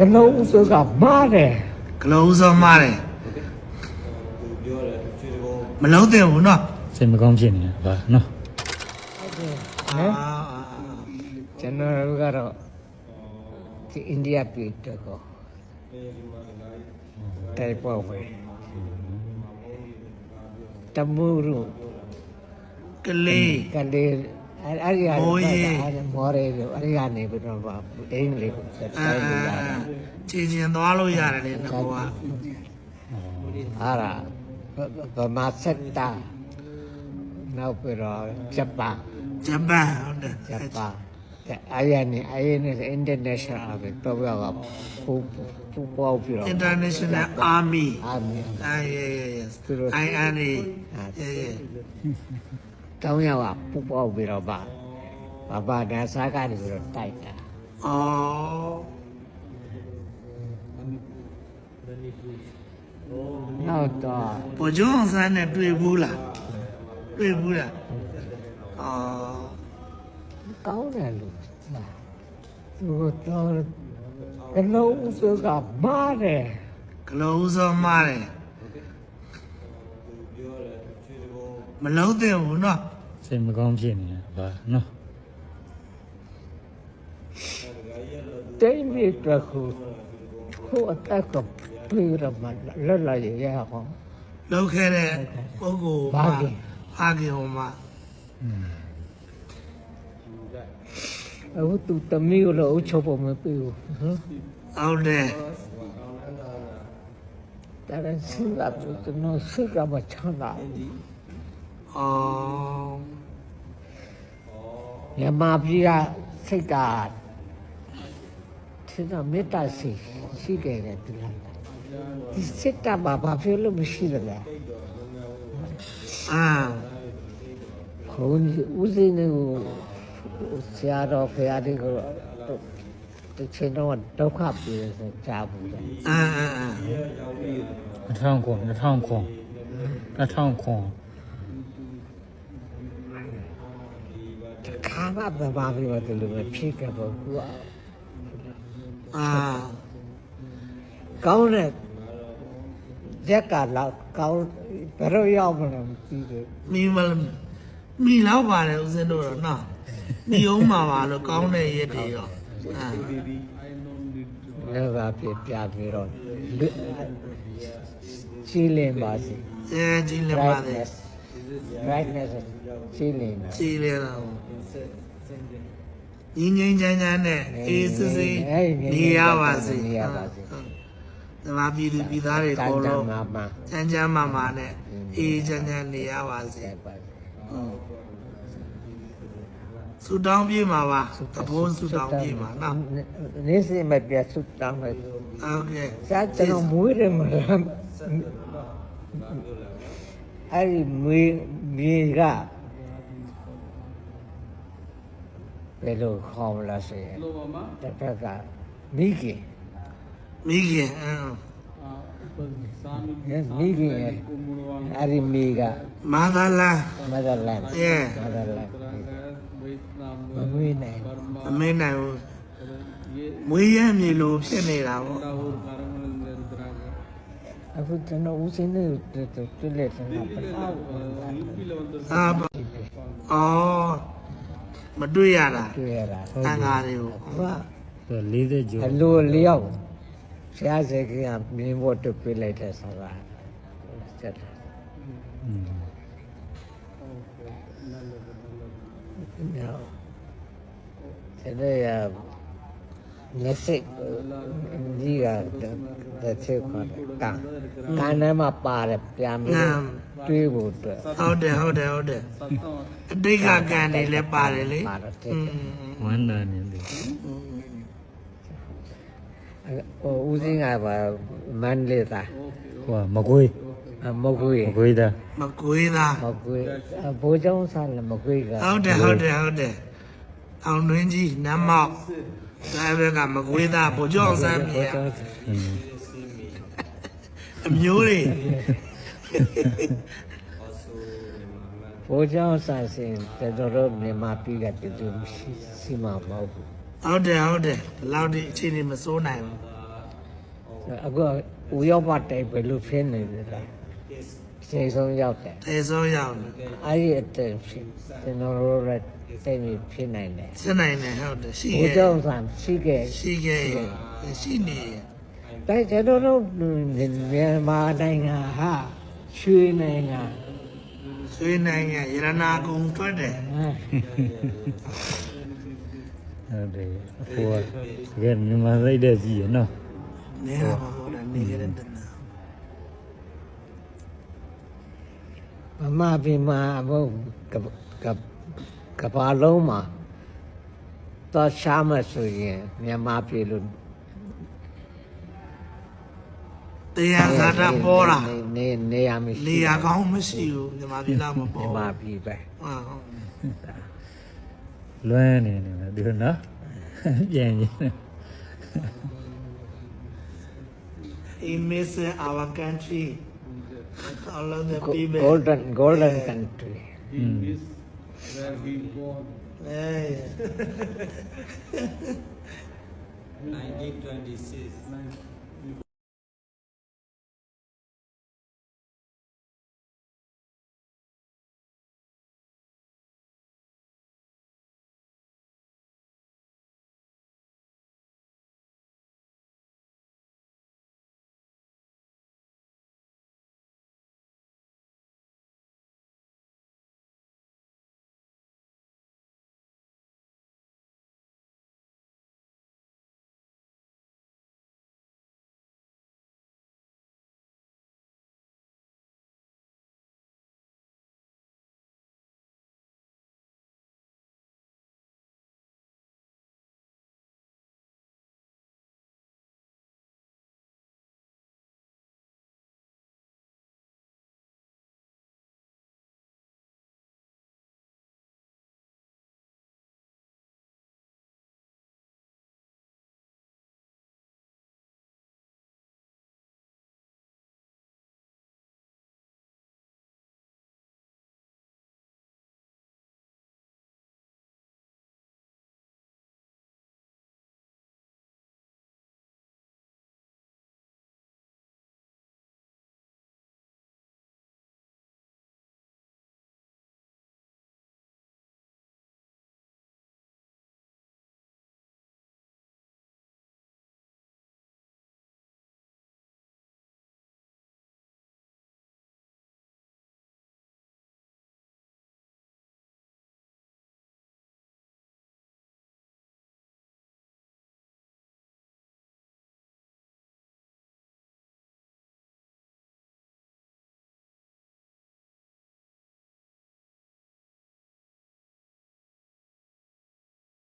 ကလုံးစုကမားတယ်ကလုံးစောမားတယ်မလုံးတဲ့ဘူးနော်စိတ်မကောင်းဖြစ်နေတာဗာနော်ဟမ်ကျွန်တော်တို့ကတော့ဒီအိန္ဒိယပြည်တော့ကိုတိုင်ပေါ်ပဲတမူရုကလေးကလေးအဲ့အဲ့ဒီဟာမိုးရေအဲ့မော်ရဲလို့အဲ့ဒီကနေပြီးတော့ဗာအင်္ဂလိပ်ကိုဆက်အာတိုင်းအာလို့ရတာ ချီချင်းသွားလို့ရတယ်လေငါကအားရဗမာစက်တာနောက်ပြီးတော့ဂျပန်ဂျပန်ဟုတ်တယ်ဂျပန်အဲ့ရနေအဲ့နေ international ပဲတော့ရပါပူပူပေါ့ပြီးတော့ International Army အာမီ Ah, yeah, yeah, yes. သူတို့ INA. Ah. Yeah, yeah. တောင်းရပါပူပေါ့ပြီးတော့ပါဘာဘာဒါစားကနေပြီးတော့တိုက်တာ Oh. နောက်တော့ဘိုလ်ချုပ်အောင်ဆန်းနဲ့တွေ့ဘူးလားတွေ့ဘူးလားအော်ကောင်းတယ်လို့သူတော့ကလုံးစုကမားတယ်ဂလုံးစောမားတယ်မလုံးတဲ့ဘူးနော်စိတ်မကောင်းဖြစ်နေတာဗာနော်တိတ်မြစ်တော့ခုခုအတက်က ပြေရမလာလာရရအောင်လုံးခဲ့တဲ့ပုဂ္ဂိုလ်ဘာမှာကင်ဘာကင်ဟိုမှာအခုသူတမီးကိုလည်းအုပ်ချုပ်ဖို့မပြေဘူးဟမ်ဟုတ်တယ်ဒါလည်းစဉ်းစားပြီးကျွန်တော်စိတ်ကမချမ်းသာဘူးအော်မြန်မာပြည်ကစိတ်ကသင်္မေတ္တာရှိရှိတယ်တဲ့သူလား ဒီစိတ်ကဘာဘာဖြစ်လို့မရှိလဲအာခုန်ဦးစင်းကိုဆရာတော်ဖရာဒီကိုတချင်တော့ဒုက္ခပြေဆိုကြားဘူးလေအာအာအာ2000ခွန်2000ခွန်2000ခွန်ခါမှဗမာပြည်မှာဒီလိုပဲဖြစ်ခဲ့ပေါ့ကွာအာ ကောင်းတဲ့ရက်ကလောက်ကောင်းဘယ်တော့ရောက်မလဲမသိဘူးမိမလမိလောက်ပါတယ်ဦးဇင်းတို့တော့နော်မိအောင်မှာပါလို့ကောင်းတဲ့ရက်တွေရောအာလည်းပါပြပြပြီးတော့လူရှင်းလင်းပါစေအဲကြည့်လည်းပါတယ် brightness ရှင်းလင်းပါကြည်လေတော့ညီငိမ့်ချမ်းချမ်းနဲ့အေးစစ်စစ်နေရပါစေနေရပါစေ သမာပြည်သူပြည်သားတွေအကုန်လုံးမှာမှာချမ်းချမ်းမာမာနဲ့အေးချမ်းချမ်းနေရပါစေဆက်ပါဆူတောင်းပြေးမှာပါသဘောဆူတောင်းပြေးမှာနော်နေ့စဉ်မပြတ်ဆုတောင်းမယ်ဟုတ်ကဲ့စားကျွန်တော်မွေးတယ်မလားအဲ့ဒီမွေးမြေကဘယ်လိုခေါ်မလဲဆိုရင်တစ်ဖက်ကမိခင် မိခင်အင်းမိခင်ရဲ့အဲ့ဒီမိကမာသာလာမဒလန်အဲမဒလန်မမွေးနိုင်အမင်းနိုင်ဘူးမွေးရမြေလိုဖြစ်နေတာပေါ့အခုကျွန်တော်ဦးစင်းနေတူလက်ဆန္ဒပလာအာပါအော်မတွေ့ရတာတွေ့ရတာတန်ဃာတွေကိုဘာဆို40ကျော်အလိုလျောက် ဆရာစေခင်ကမင်းဘောတုတ်ပြလိုက်တဲ့ဆိုတာဆက်တယ်ညောတဲ့ရလက်စိတ်ကြီးကတစ်ချက်ခေါ်တယ်ကံကံထဲမှာပါတယ်ပြန်ပြီးတွေးဖို့အတွက်ဟုတ်တယ်ဟုတ်တယ်ဟုတ်တယ်အတိတ်ကကံတွေလည်းပါတယ်လေပါတယ်ဝမ်းသာနေတယ် ဟိုဦးစင်းကပါမန်လေးသားဟိုကမကွေးအမကွေးမကွေးသားမကွေးသားမကွေးဘိုးကျောင်းစားလည်းမကွေးကဟုတ်တယ်ဟုတ်တယ်ဟုတ်တယ်အောင်တွင်းကြီးနမ်းမောက်ဒါဘက်ကမကွေးသားဗိုလ်ချုပ်အောင်ဆန်းမြေอืมအမျိုးတွေဘိုးကျောင်းစားစင်တော်တော်မြန်မာပြည်ကတူတူရှိစီမမဟုတ်ဘူး ဟုတ်တယ်ဟုတ်တယ်ဒီလောက်ဒီအချိန်ကြီးမစိုးနိုင်ဘူးအခုဦးရောက်ပါတိုက်ပဲလို့ဖြစ်နေတယ်လားစိတ်ဆုံးရောက်တယ်သေဆုံးရောက်တယ်အဲ့ဒီအတက်ဖြစ်ကျွန်တော်တို့လည်းတိတ်ပြီးဖြစ်နိုင်တယ်စစ်နိုင်တယ်ဟုတ်တယ်ရှိဘုခဲ့ကြောင့်ဆံရှိခဲ့ရှိခဲ့ရဲ့ရှိနေရဲ့တိုက်ကျွန်တော်တို့မြန်မာနိုင်ငံဟာရွှေနိုင်ငံဆွေးနိုင်ငံရတနာကုံထွက်တယ် ဟုတ်တယ်အဖိုးကတကယ်မြန်မာစိတ်တဲ့ကြီးရနော်နေရပါဘောတယ်နေရတဲ့တနာမမပြည်မှာဘုကကကဘာလုံးမှာတော့ရှားမဆိုရင်မြန်မာပြည်လို့တရားဇာတာပေါ်တာနေနေရမရှိနေရာကောင်းမရှိဘူးမြန်မာပြည်သားမမြပေါ်န်ဘူးမာပြည်ပဲဟုတ်ဟုတ် လွမ်းနေနေတယ်သူနော်ပြန်ကြီး He misses our country all of the people golden golden country Mm. where he born yeah. 1926